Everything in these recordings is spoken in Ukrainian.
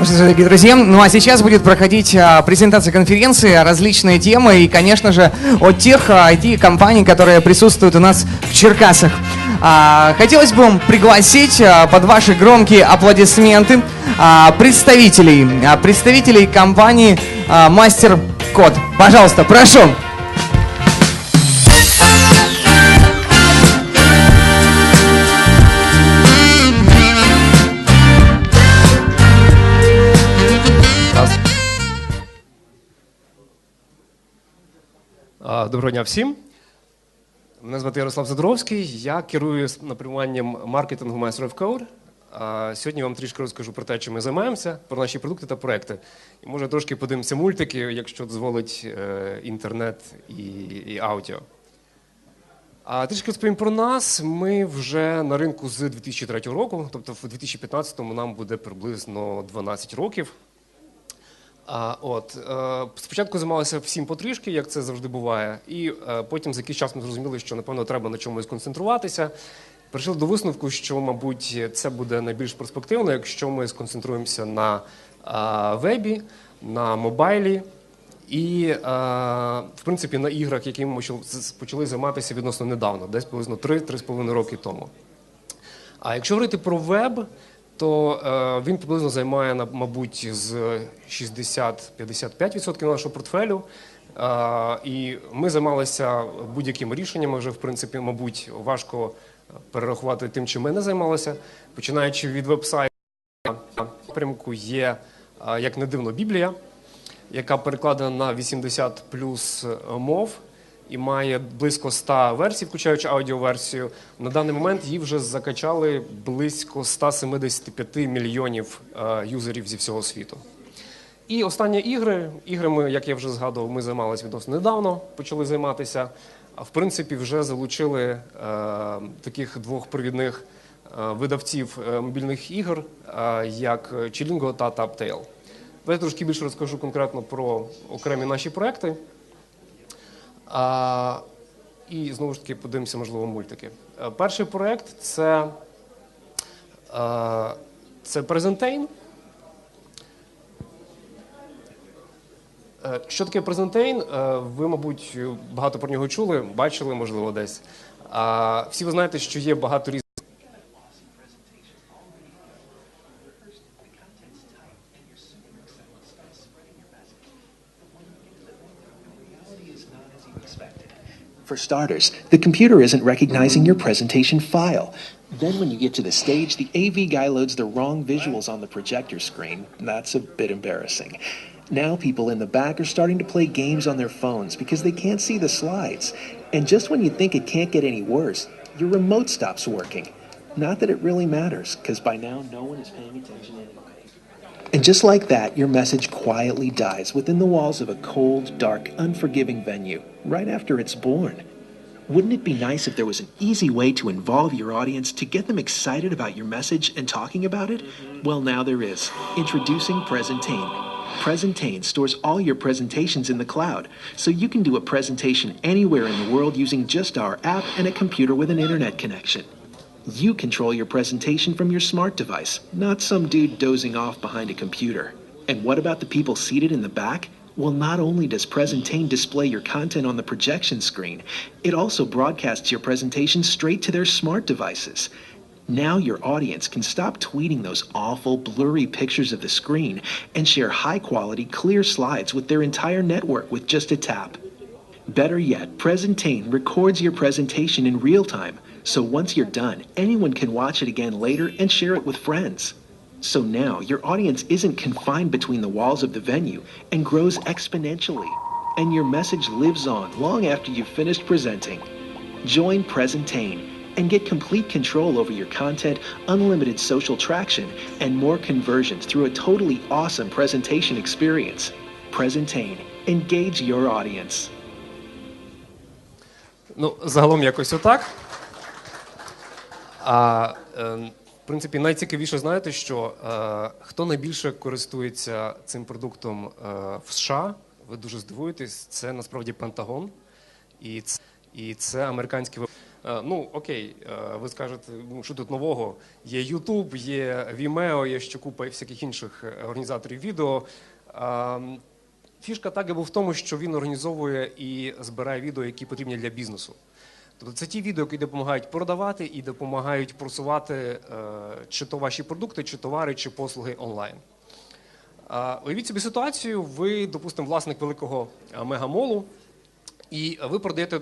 Ну дорогие друзья, ну а сейчас будет проходить а, презентация конференции, различные темы и, конечно же, от тех а, IT-компаний, которые присутствуют у нас в Черкасах. А, хотелось бы вам пригласить а, под ваши громкие аплодисменты а, представителей, а, представителей компании а, Мастер Код. Пожалуйста, прошу. Доброго дня всім. Мене звати Ярослав Задоровський. Я керую напрямуванням маркетингу Master of Code. Сьогодні вам трішки розкажу про те, чим ми займаємося, про наші продукти та проекти. І може трошки подивимося мультики, якщо дозволить е, інтернет і, і аудіо. А трішки розповім про нас. Ми вже на ринку з 2003 року, тобто в 2015-му нам буде приблизно 12 років. А, от, е, спочатку займалися всім потрішки, як це завжди буває, і е, потім за якийсь час ми зрозуміли, що напевно треба на чомусь концентруватися. Прийшли до висновку, що, мабуть, це буде найбільш перспективно, якщо ми сконцентруємося на е, вебі, на мобайлі і, в принципі, на іграх, якими ми почали займатися відносно недавно, десь приблизно 3-3,5 роки тому. А якщо говорити про веб, то е, він приблизно займає, мабуть, з 60-55% нашого портфелю. Е, і ми займалися будь-якими рішеннями вже, в принципі, мабуть, важко перерахувати тим, чим ми не займалися. Починаючи від веб-сайту, напрямку є, е, як не дивно, Біблія, яка перекладена на 80 плюс мов і має близько 100 версій, включаючи аудіоверсію. На даний момент її вже закачали близько 175 мільйонів е, юзерів зі всього світу. І останні ігри. Іграми, як я вже згадував, ми займалися відносно недавно, почали займатися. А в принципі, вже залучили е, таких двох провідних е, видавців е, мобільних ігор, е, як Chilingo та Taptail. Давайте трошки більше розкажу конкретно про окремі наші проекти. А, і знову ж таки подивимося, можливо, мультики. Е, Перший проєкт це, е, це Presentain. Е, Що таке Презентейн? Ви, мабуть, багато про нього чули, бачили, можливо, десь. А всі ви знаєте, що є багато різних. Starters, the computer isn't recognizing your presentation file. Then, when you get to the stage, the AV guy loads the wrong visuals on the projector screen. That's a bit embarrassing. Now, people in the back are starting to play games on their phones because they can't see the slides. And just when you think it can't get any worse, your remote stops working. Not that it really matters, because by now no one is paying attention anyway. And just like that, your message quietly dies within the walls of a cold, dark, unforgiving venue, right after it's born. Wouldn't it be nice if there was an easy way to involve your audience to get them excited about your message and talking about it? Well, now there is. Introducing Presentain. Presentain stores all your presentations in the cloud, so you can do a presentation anywhere in the world using just our app and a computer with an internet connection. You control your presentation from your smart device, not some dude dozing off behind a computer. And what about the people seated in the back? Well, not only does Presentain display your content on the projection screen, it also broadcasts your presentation straight to their smart devices. Now your audience can stop tweeting those awful, blurry pictures of the screen and share high quality, clear slides with their entire network with just a tap. Better yet, Presentain records your presentation in real time, so once you're done, anyone can watch it again later and share it with friends. So now your audience isn't confined between the walls of the venue and grows exponentially, and your message lives on long after you've finished presenting. Join Presentain and get complete control over your content, unlimited social traction, and more conversions through a totally awesome presentation experience. Presentain. Engage your audience. Ну, загалом якось отак. А е, в принципі, найцікавіше знаєте, що е, хто найбільше користується цим продуктом е, в США, ви дуже здивуєтесь, це насправді Пентагон, і це, і це американський. Е, Ну, окей, ви скажете, ну що тут нового? Є YouTube, є Vimeo, є ще купа всяких інших організаторів відео. Е, Фішка Тагебу в тому, що він організовує і збирає відео, які потрібні для бізнесу. Тобто це ті відео, які допомагають продавати і допомагають просувати е, чи то ваші продукти, чи товари, чи послуги онлайн. Уявіть собі ситуацію, ви, допустимо, власник великого е, мегамолу, і ви продаєте е,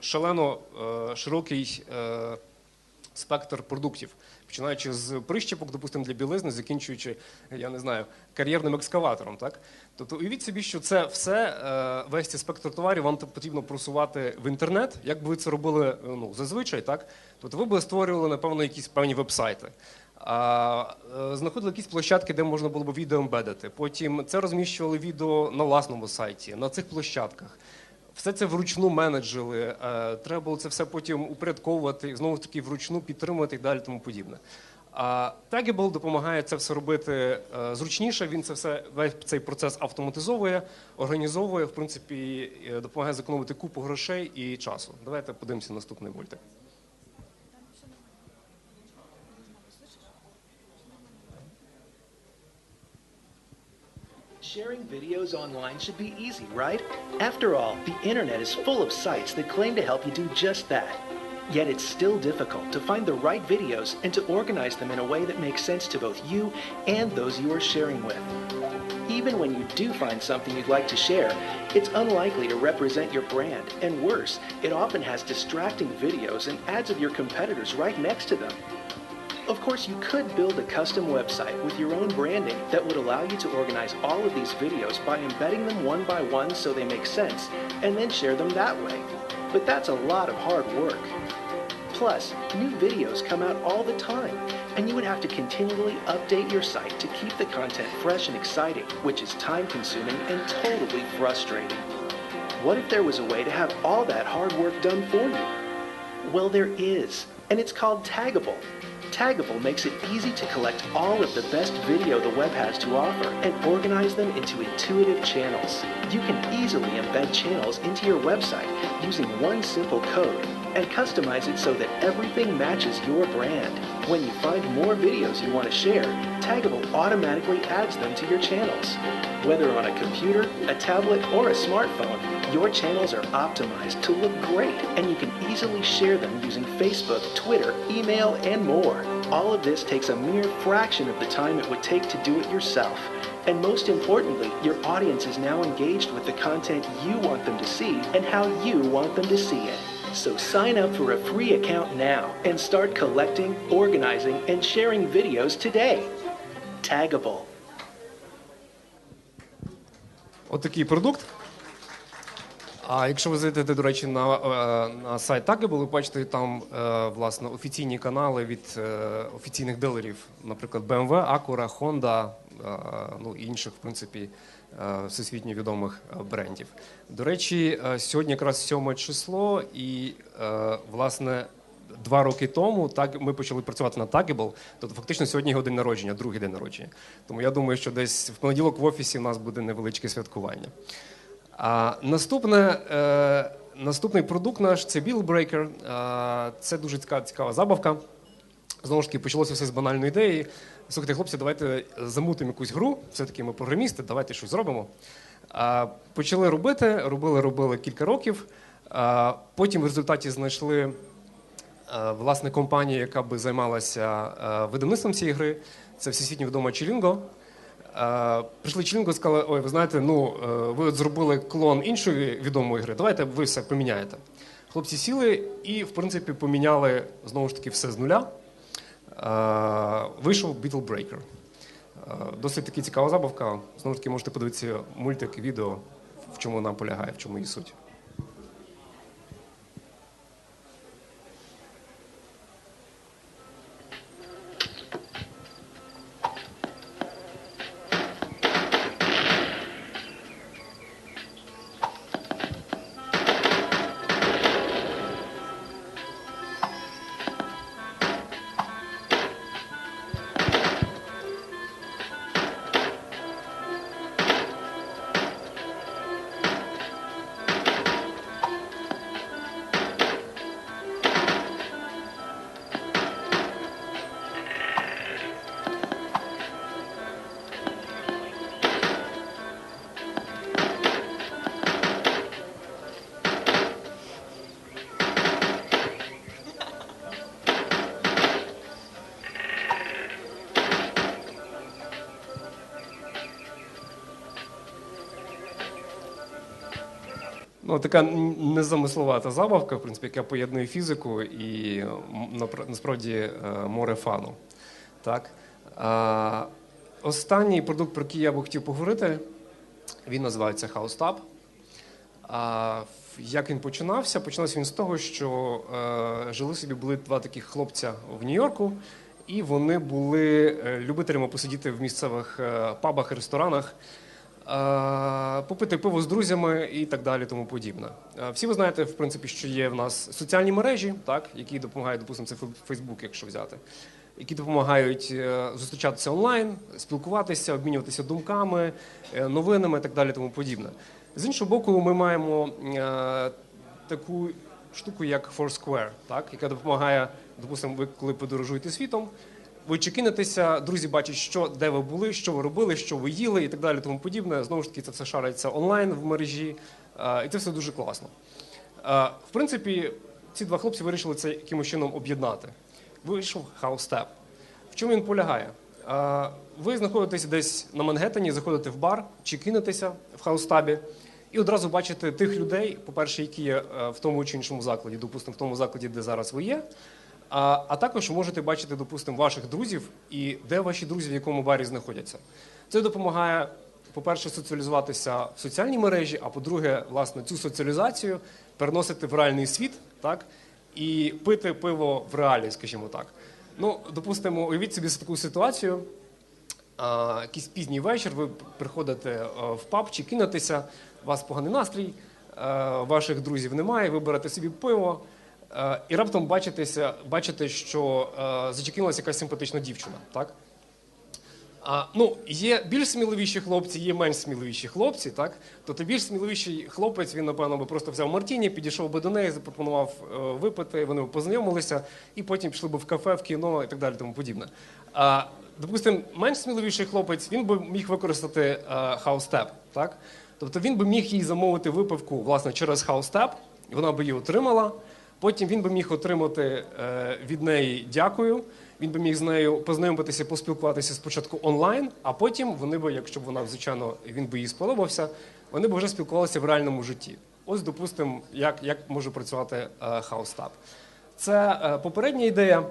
шалено широкий спектр продуктів, починаючи з прищепок, допустимо, для білизни, закінчуючи, я не знаю, кар'єрним екскаватором. Так? Тобто уявіть собі, що це все, е, весь цей спектр товарів вам потрібно просувати в інтернет, як би ви це робили е, ну, зазвичай, так? Тобто ви б створювали, напевно, якісь певні веб-сайти. А, е, знаходили якісь площадки, де можна було б відео ембедити. Потім це розміщували відео на власному сайті, на цих площадках. Все це вручну менеджили. е, Треба було це все потім упорядковувати, знову ж таки вручну підтримувати і далі тому подібне. А Taggable допомагає це все робити е, зручніше. Він це все весь цей процес автоматизовує, організовує, в принципі, е, допомагає зекономити купу грошей і часу. Давайте подивимося наступний мультик. Sharing videos online should be easy, right? After all, the internet is full of sites that claim to help you do just that. Yet it's still difficult to find the right videos and to organize them in a way that makes sense to both you and those you are sharing with. Even when you do find something you'd like to share, it's unlikely to represent your brand, and worse, it often has distracting videos and ads of your competitors right next to them. Of course, you could build a custom website with your own branding that would allow you to organize all of these videos by embedding them one by one so they make sense, and then share them that way. But that's a lot of hard work. Plus, new videos come out all the time, and you would have to continually update your site to keep the content fresh and exciting, which is time consuming and totally frustrating. What if there was a way to have all that hard work done for you? Well, there is, and it's called Taggable. Taggable makes it easy to collect all of the best video the web has to offer and organize them into intuitive channels. You can easily embed channels into your website using one simple code and customize it so that everything matches your brand. When you find more videos you want to share, Taggable automatically adds them to your channels. Whether on a computer, a tablet, or a smartphone, your channels are optimized to look great and you can easily share them using Facebook, Twitter, email, and more. All of this takes a mere fraction of the time it would take to do it yourself. And most importantly, your audience is now engaged with the content you want them to see and how you want them to see it. So sign up for a free account now and start collecting, organizing, and sharing videos today. Taggable. Отакий продукт. А якщо ви зайдете, до речі, на, е, на сайт Taggable, ви бачите там е, власне офіційні канали від е, офіційних дилерів, наприклад, BMW, Acura, Honda, ну інших, в принципі, всесвітньо відомих е, брендів. До речі, е, сьогодні якраз 7 число, і е, власне. Два роки тому так ми почали працювати на Taggable, тобто фактично сьогодні його день народження, другий день народження. Тому я думаю, що десь в понеділок в офісі у нас буде невеличке святкування. А наступне, е, наступний продукт наш це Billbreaker. Е, це дуже цікава, цікава забавка. Знову ж таки, почалося все з банальної ідеї. Слухайте, хлопці, давайте замутимо якусь гру. Все-таки ми програмісти, давайте щось зробимо. Е, почали робити, робили, робили кілька років. Е, потім в результаті знайшли е, власне компанію, яка би займалася е, видавництвом цієї гри. Це всесвітньо відома Чілінго. Е, Прийшли Чілінго і сказали, ой, ви знаєте, ну е, ви от зробили клон іншої відомої гри, давайте ви все поміняєте. Хлопці сіли і, в принципі, поміняли знову ж таки все з нуля. Е, Вийшов Beetle Breaker. Е, Досить таки цікава забавка. Знову ж таки, можете подивитися мультик, відео, в чому вона полягає, в чому її суть. Ну, така незамисловата забавка, в принципі, яка поєднує фізику і насправді е, море фану. Так? А, останній продукт, про який я би хотів поговорити, він називається HouseTab. А як він починався? Починався він з того, що е, жили собі були два таких хлопця в Нью-Йорку, і вони були е, любителями посидіти в місцевих е, пабах і ресторанах, попити пиво з друзями і так далі, тому подібне. Е, всі ви знаєте, в принципі, що є в нас соціальні мережі, так, які допомагають, допустимо, це Фейсбук, якщо взяти. Які допомагають е, зустрічатися онлайн, спілкуватися, обмінюватися думками, е, новинами і так далі, тому подібне. З іншого боку, ми маємо е, таку штуку, як Foursquare, так, яка допомагає, допустимо, ви коли подорожуєте світом, ви чекинетеся, друзі бачать, що де ви були, що ви робили, що ви їли і так далі, тому подібне. Знову ж таки, це все шариться онлайн в мережі, е, і це все дуже класно. Е, В принципі, ці два хлопці вирішили це якимось чином об'єднати. Вийшов хаустеп. В чому він полягає? Е, Ви знаходитесь десь на Мангеттені, заходите в бар, чи кинетеся в хаустабі, і одразу бачите тих людей, по-перше, які є в тому чи іншому закладі, допустимо, в тому закладі, де зараз ви є. А, а також можете бачити, допустимо, ваших друзів і де ваші друзі в якому барі знаходяться. Це допомагає, по-перше, соціалізуватися в соціальній мережі, а по-друге, власне, цю соціалізацію переносити в реальний світ, так, і пити пиво в реалі, скажімо так. Ну, допустимо, уявіть собі таку ситуацію. А, якийсь пізній вечір, ви приходите е, в паб чи кинетеся, у вас поганий настрій, е, ваших друзів немає, ви берете собі пиво, і раптом бачитеся, бачите, що е, зачекинулася якась симпатична дівчина. Так? А, ну, є більш сміливіші хлопці, є менш сміливіші хлопці, так? Тобто більш сміливіший хлопець, він, напевно, би просто взяв Мартіні, підійшов би до неї, запропонував е, випити, вони б познайомилися, і потім пішли б в кафе, в кіно і так далі, тому подібне. А, допустимо, менш сміливіший хлопець, він би міг використати е, хаустеп? Тобто він би міг їй замовити випивку, власне, через хаустеп, вона би її отримала. Потім він би міг отримати е, від неї дякую. Він би міг з нею познайомитися, поспілкуватися спочатку онлайн, а потім вони би, якщо б вона, звичайно, він би їй сподобався, вони б вже спілкувалися в реальному житті. Ось, допустимо, як, як може працювати е, Це е, попередня ідея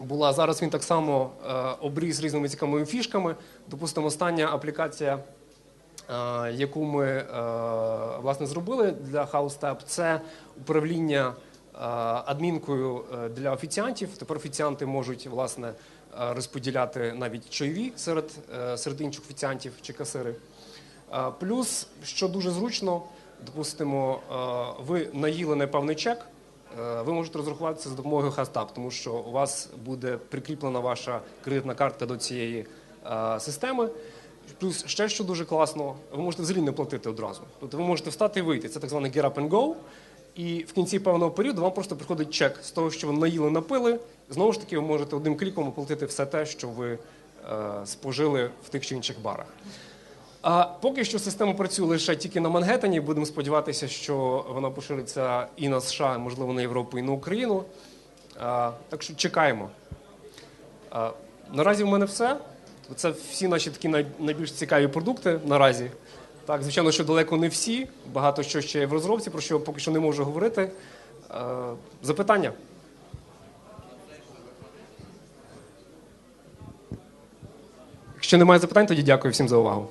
була. Зараз він так само обріз різними цікавими фішками. Допустимо, остання аплікація яку ми власне зробили для HouseTab, це управління адмінкою е, для офіціантів. Тепер офіціанти можуть власне е, розподіляти навіть чайові серед, е, серед інших офіціантів чи касири. Плюс, що дуже зручно, допустимо, ви наїли непевний чек. е, Ви можете розрахуватися за допомогою HouseTab, тому що у вас буде прикріплена ваша кредитна картка до цієї системи. Плюс ще що дуже класно, ви можете взагалі не платити одразу. Тобто ви можете встати і вийти. Це так званий get up and go. І в кінці певного періоду вам просто приходить чек з того, що ви наїли, напили. Знову ж таки, ви можете одним кліком оплатити все те, що ви е, спожили в тих чи інших барах. А поки що система працює лише тільки на Мангеттені. Будемо сподіватися, що вона пошириться і на США, можливо, на Європу, і на Україну. А, так що чекаємо. А, наразі в мене все. Це всі наші такі найбільш цікаві продукти наразі. Так, звичайно, що далеко не всі. Багато що ще є в розробці, про що поки що не можу говорити. Е, запитання? Якщо немає запитань, тоді дякую всім за увагу.